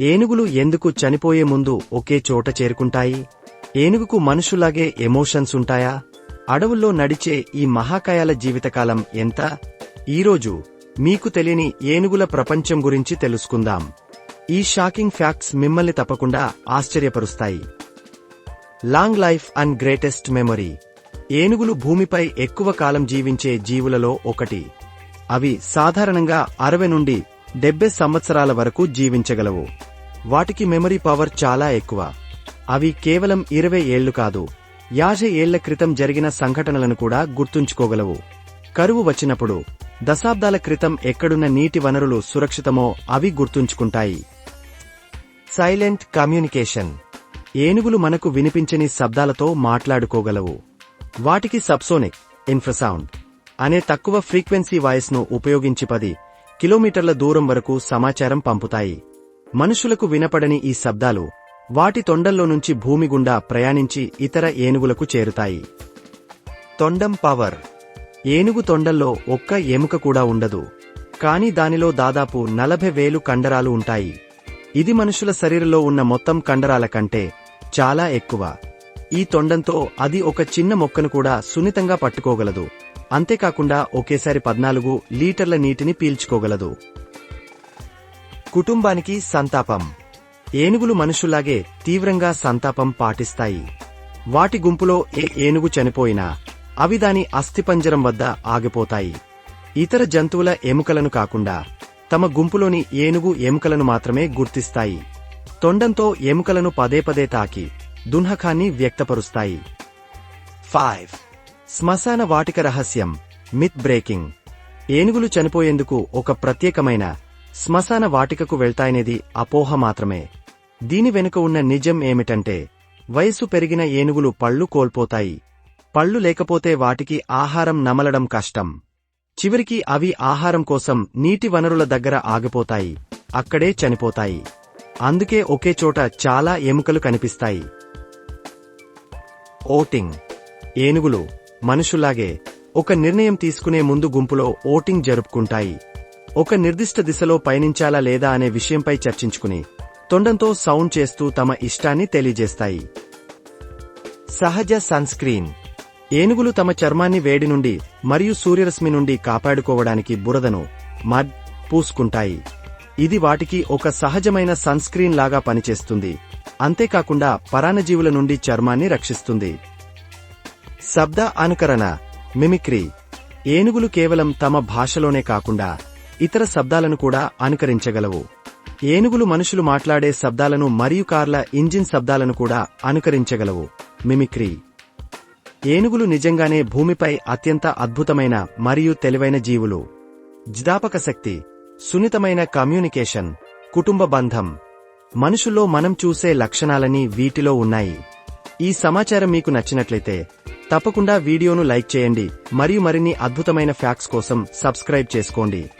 ఏనుగులు ఎందుకు చనిపోయే ముందు ఒకే చోట చేరుకుంటాయి? ఏనుగుకు మనుషులాగే ఎమోషన్స్ ఉంటాయా? అడవుల్లో నడిచే ఈ మహాకాయాల జీవితకాలం ఎంత? ఈరోజు మీకు తెలియని ఏనుగుల ప్రపంచం గురించి తెలుసుకుందాం. ఈ షాకింగ్ ఫ్యాక్ట్స్ మిమ్మల్ని తప్పకుండా ఆశ్చర్యపరుస్తాయి. Long life and greatest memory. ఏనుగులు భూమిపై ఎక్కువ కాలం జీవించే జీవులలో ఒకటి. అవి సాధారణంగా అరవై నుండి డెబ్బై సంవత్సరాల వరకు జీవించగలవు. వాటికి మెమరీ పవర్ చాలా ఎక్కువ. అవి కేవలం ఇరవై ఏళ్ళు కాదు యాభై ఏళ్ళ క్రితం జరిగిన సంఘటనలను కూడా గుర్తుంచుకోగలవు. కరువు వచ్చినప్పుడు దశాబ్దాల క్రితం ఎక్కడున్న నీటి వనరులు సురక్షితమో అవి గుర్తుంచుకుంటాయి. సైలెంట్ కమ్యూనికేషన్ ఏనుగులు మనకు వినిపించని శబ్దాలతో మాట్లాడుకోగలవు. వాటికి సబ్సోనిక్ ఇన్ఫ్రసౌండ్ అనే తక్కువ ఫ్రీక్వెన్సీ వాయిస్ను ఉపయోగించి పది కిలోమీటర్ల దూరం వరకు సమాచారం పంపుతాయి. మనుషులకు వినపడని ఈ శబ్దాలు వాటి తొండల్లో నుంచి భూమి గుండా ప్రయాణించి ఇతర ఏనుగులకు చేరుతాయి. తొండం పవర్. ఏనుగు తొండల్లో ఒక్క ఎముక కూడా ఉండదు. కాని దానిలో దాదాపు నలభై వేలు కండరాలు ఉంటాయి. ఇది మనుషుల శరీరంలో ఉన్న మొత్తం కండరాల కంటే చాలా ఎక్కువ. ఈ తొండంతో అది ఒక చిన్న మొక్కను కూడా సున్నితంగా పట్టుకోగలదు. అంతేకాకుండా ఒకేసారి పద్నాలుగు లీటర్ల నీటిని పీల్చుకోగలదు. కుటుంబానికి సంతాపం. ఏనుగులు మనుషుల్లాగే తీవ్రంగా సంతాపం పాటిస్తాయి. వాటి గుంపులో ఏ ఏనుగు చనిపోయినా అవి దాని అస్థిపంజరం వద్ద ఆగిపోతాయి. ఇతర జంతువుల ఎముకలను కాకుండా తమ గుంపులోని ఏనుగు ఎముకలను మాత్రమే గుర్తిస్తాయి. తొండంతో ఎముకలను పదే పదే తాకి దున్హకాన్ని వ్యక్తపరుస్తాయి. ఫైవ్. శ్మశాన వాటిక రహస్యం. Myth breaking. ఏనుగులు చనిపోయేందుకు ఒక ప్రత్యేకమైన శ్మశాన వాటికకు వెళ్తాయనేది అపోహ మాత్రమే. దీని వెనుక ఉన్న నిజం ఏమిటంటే వయస్సు పెరిగిన ఏనుగులు పళ్ళు కోల్పోతాయి. పళ్ళు లేకపోతే వాటికి ఆహారం నమలడం కష్టం. చివరికి అవి ఆహారం కోసం నీటి వనరుల దగ్గర ఆగిపోతాయి. అక్కడే చనిపోతాయి. అందుకే ఒకే చోట చాలా ఎముకలు కనిపిస్తాయి. ఓటింగ్. ఏనుగులు మనుషుల్లాగే ఒక నిర్ణయం తీసుకునే ముందు గుంపులో ఓటింగ్ జరుపుకుంటాయి. ఒక నిర్దిష్ట దిశలో పయనించాలా లేదా అనే విషయంపై చర్చించుకుని తొండంతో సౌండ్ చేస్తూ తమ ఇష్టాన్ని తెలియజేస్తాయి. సహజ సన్స్క్రీన్. ఏనుగులు తమ చర్మాన్ని వేడి నుండి మరియు సూర్యరశ్మి నుండి కాపాడుకోవడానికి బురదను మడ్ పూసుకుంటాయి. ఇది వాటికి ఒక సహజమైన సన్స్క్రీన్ లాగా పనిచేస్తుంది. అంతేకాకుండా పరాణజీవుల నుండి చర్మాన్ని రక్షిస్తుంది. శబ్ద అనుకరణ మిమిక్రీ. ఏనుగులు కేవలం తమ భాషలోనే కాకుండా ఇతర శబ్దాలను కూడా అనుకరించగలవు. ఏనుగులు మనుషులు మాట్లాడే శబ్దాలను మరియు కార్ల ఇంజిన్ శబ్దాలను కూడా అనుకరించగలవు. మిమిక్రీ. ఏనుగులు నిజంగానే భూమిపై అత్యంత అద్భుతమైన మరియు తెలివైన జీవులు. జ్ఞాపక శక్తి. సున్నితమైన కమ్యూనికేషన్. కుటుంబ బంధం. మనుషుల్లో మనం చూసే లక్షణాలని వీటిలో ఉన్నాయి. ఈ సమాచారం మీకు నచ్చినట్లయితే తప్పకుండా వీడియోను లైక్ చేయండి మరియు మరిన్ని అద్భుతమైన ఫ్యాక్ట్స్ కోసం సబ్స్క్రైబ్ చేసుకోండి.